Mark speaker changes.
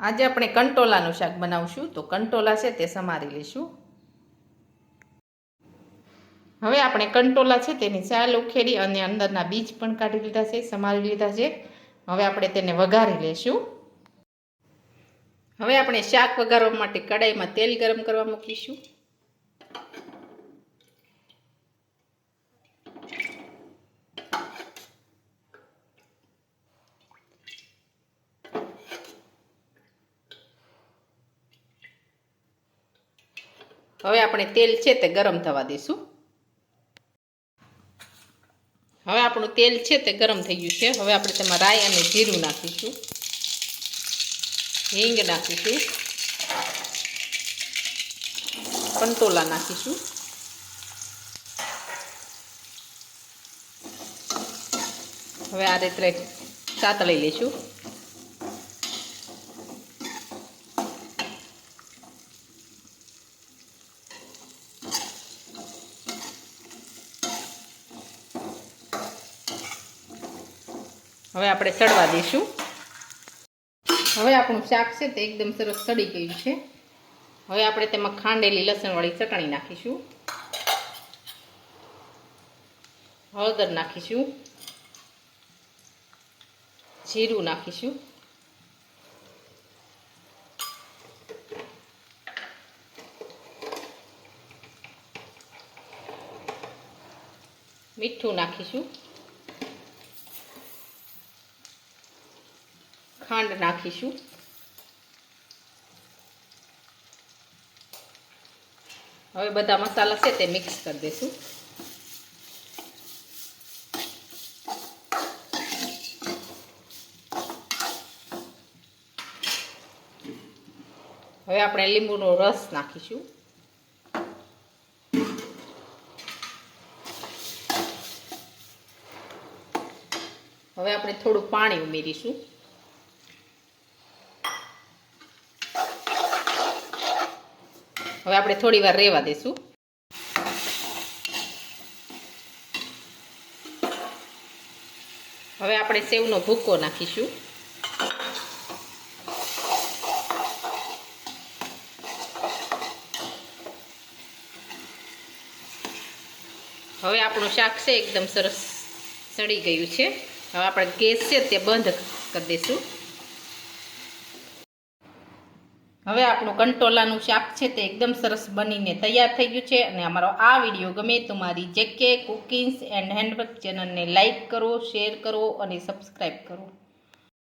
Speaker 1: આજે આપણે કંટોલાનું શાક બનાવશું. તો કંટોલા છે તે સમારી લઈશું. હવે આપણે કંટોલા છે તેની છાલ ઉખેડી અને અંદરના બીજ પણ કાઢી લીધા છે, સમારી લીધા છે. હવે આપણે તેને વઘારી લઈશું. હવે આપણે શાક વઘારવા માટે કડાઈમાં તેલ ગરમ કરવા મૂકીશું. હવે આપણે તેલ છે તે ગરમ થવા દઈશું હવે આપણું તેલ છે તે ગરમ થઈ ગયું છે. હવે આપણે તેમાં રાઈ અને જીરું નાખીશું. હિંગ નાખીશું. કંટોલા નાખીશું. હવે આ રીતે સાતળી લઈશું. હવે આપણે ચડવા દઈશું. હવે આપણું શાક છે તે એકદમ સરસ સડી ગયું છે. હવે આપણે તેમાં ખાંડેલી લસણવાળી ચટણી નાખીશું. હળદર નાખીશું. જીરું નાખીશું. મીઠું નાખીશું. ખાંડ નાખીશું હવે બધા મસાલા છે તે મિક્સ કરી દઈશું. હવે આપણે લીંબુનો રસ નાખીશું. હવે આપણે થોડું પાણી ઉમેરીશું. હવે આપણે થોડી વાર રહેવા દઈશું હવે આપણે સેવનો ભૂકો નાખીશું. હવે આપણું શાક છે, એકદમ સરસ સડી ગયું છે. હવે આપણે ગેસ છે તે બંધ કરી દઈશું હવે આપણું કંટોલાનું શાક છે તે એકદમ સરસ બનીને તૈયાર થઈ ગયું છે અને અમારો આ વીડિયો ગમે તો મારી જેકે કુકિંગ્સ એન્ડ હેન્ડવર્ક ચેનલને લાઇક કરો, શેર કરો અને સબસ્ક્રાઈબ કરો.